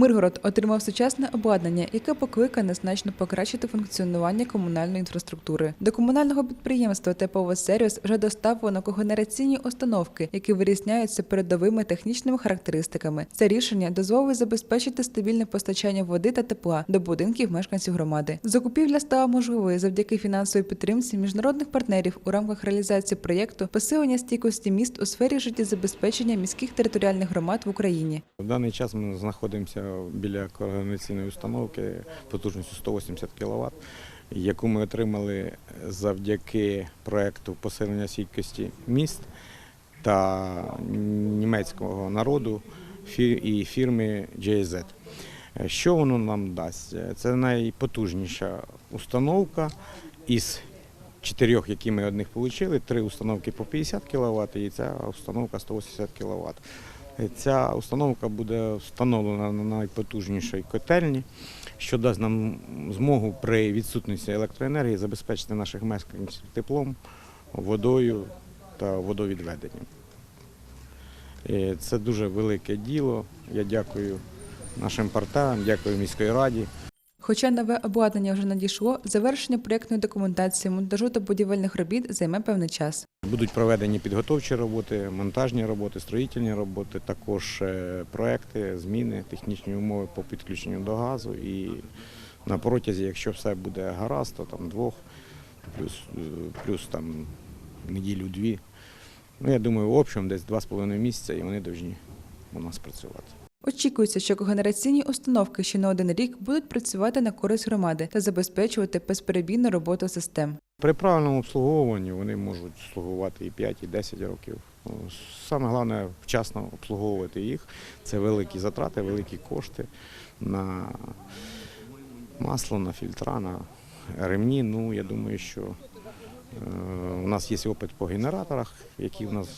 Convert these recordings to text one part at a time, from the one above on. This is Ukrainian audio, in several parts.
Миргород отримав сучасне обладнання, яке покликане значно покращити функціонування комунальної інфраструктури. До комунального підприємства «Тепловий сервіс вже доставлено когенераційні установки, які вирізняються передовими технічними характеристиками. Це рішення дозволить забезпечити стабільне постачання води та тепла до будинків мешканців громади. Закупівля стала можливою завдяки фінансовій підтримці міжнародних партнерів у рамках реалізації проєкту посилення стійкості міст у сфері життєзабезпечення міських територіальних громад в Україні. В даний час ми знаходимося біля координаційної установки потужністю 180 кВт, яку ми отримали завдяки проекту посилення стійкості міст та німецького народу і фірми GIZ. Що воно нам дасть? Це найпотужніша установка із чотирьох, які ми одних отримали, три установки по 50 кВт і ця установка 180 кВт. Ця установка буде встановлена на найпотужнішій котельні, що дасть нам змогу при відсутності електроенергії забезпечити наших мешканців теплом, водою та водовідведенням. І Це дуже велике діло. Я дякую нашим партнерам, дякую міській раді. Хоча нове обладнання вже надійшло, завершення проєктної документації, монтажу та будівельних робіт займе певний час. Будуть проведені підготовчі роботи, монтажні роботи, строїтельні роботи, також е, проекти, зміни, технічні умови по підключенню до газу. І на протязі, якщо все буде гаразд, то там двох, плюс, е, плюс там неділю-дві. Ну, я думаю, в общем десь два з половиною місяця і вони повинні у нас працювати. Очікується, що когенераційні установки ще не один рік будуть працювати на користь громади та забезпечувати безперебійну роботу систем. При правильному обслуговуванні вони можуть слугувати і 5, і 10 років. Ну, Саме головне вчасно обслуговувати їх. Це великі затрати, великі кошти на масло, на фільтра, на ремні. Ну, я думаю, що е, у нас є опит по генераторах, які у нас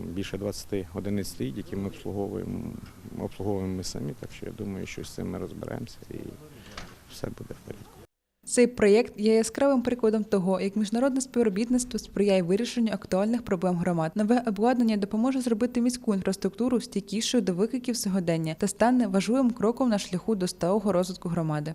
більше 20 одиниць стоїть, які ми обслуговуємо, обслуговуємо ми самі. Так що я думаю, що з цим ми розберемося і все буде в порядку. Цей проєкт є яскравим прикладом того, як міжнародне співробітництво сприяє вирішенню актуальних проблем громад. Нове обладнання допоможе зробити міську інфраструктуру стійкішою до викликів сьогодення та стане важливим кроком на шляху до сталого розвитку громади.